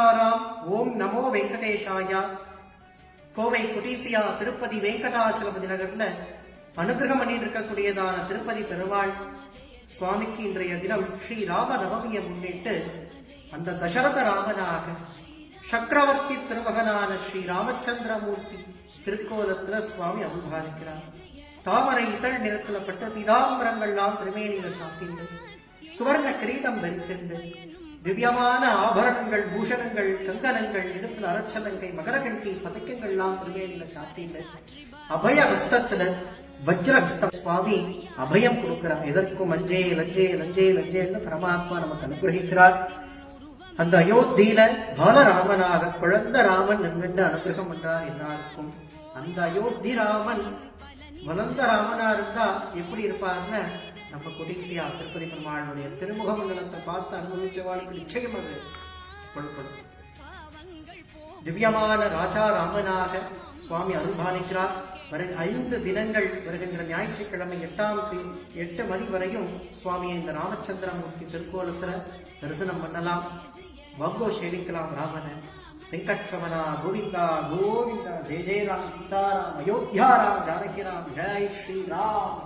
சீதாராம் ஓம் நமோ வெங்கடேஷாயா. கோவை குடிசியா திருப்பதி வெங்கடாச்சலபதி நகர்ல அனுகிரகம் பண்ணிட்டு இருக்கக்கூடியதான திருப்பதி பெருமாள் சுவாமிக்கு இன்றைய தினம் ஸ்ரீ ராம நவமியை முன்னிட்டு அந்த தசரத ராமனாக சக்கரவர்த்தி திருமகனான ஸ்ரீ ராமச்சந்திரமூர்த்தி திருக்கோலத்துல சுவாமி அனுபாலிக்கிறார் தாமரை இதழ் நிறத்திலப்பட்ட பிதாம்பரங்கள்லாம் திருமேனியில சாப்பிட்டு சுவர்ண கிரீடம் தரித்திருந்து திவ்யமான ஆபரணங்கள் பூஷணங்கள் கங்கணங்கள் இடுப்புல அரச்சலங்கை மகரகண்டி பதக்கங்கள்லாம் திருமேனியில சாப்பிட்டு அபய ஹஸ்தத்துல வஜ்ரஹஸ்தம் சுவாமி அபயம் கொடுக்கிறார். எதற்கும் அஞ்சே லஞ்சே லஞ்சே லஞ்சேன்னு பரமாத்மா நமக்கு அனுகிரகிக்கிறார். அந்த அயோத்தியில பாலராமனாக குழந்த ராமன் நின்று அனுகிரகம் என்றார் எல்லாருக்கும். அந்த அயோத்தி ராமன் வளர்ந்த ராமனா இருந்தா எப்படி இருப்பார்னு நம்ம கொடிசியா திருப்பதி பெருமாளுடைய திருமுக மண்டலத்தை பார்த்து அனுபவிச்சவாளுக்கு நிச்சயம் அது. புலப்படும் திவ்யமான ராஜா ராமனாக சுவாமி அருள்பாலிக்கிறார். வரு ஐந்து தினங்கள் வருகின்ற ஞாயிற்றுக்கிழமை எட்டாம் தேதி எட்டு மணி வரையும் சுவாமியை இந்த ராமச்சந்திரமூர்த்தி திருக்கோலத்துல தரிசனம் பண்ணலாம். வங்கோ சேவிக்கலாம் ராமனை. வெங்கட்ரமணா கோவிந்தா கோவிந்தா ஜெய ஜெயராம் சீதாராம் அயோத்தியா ராம் ஜெய் ஸ்ரீராம்.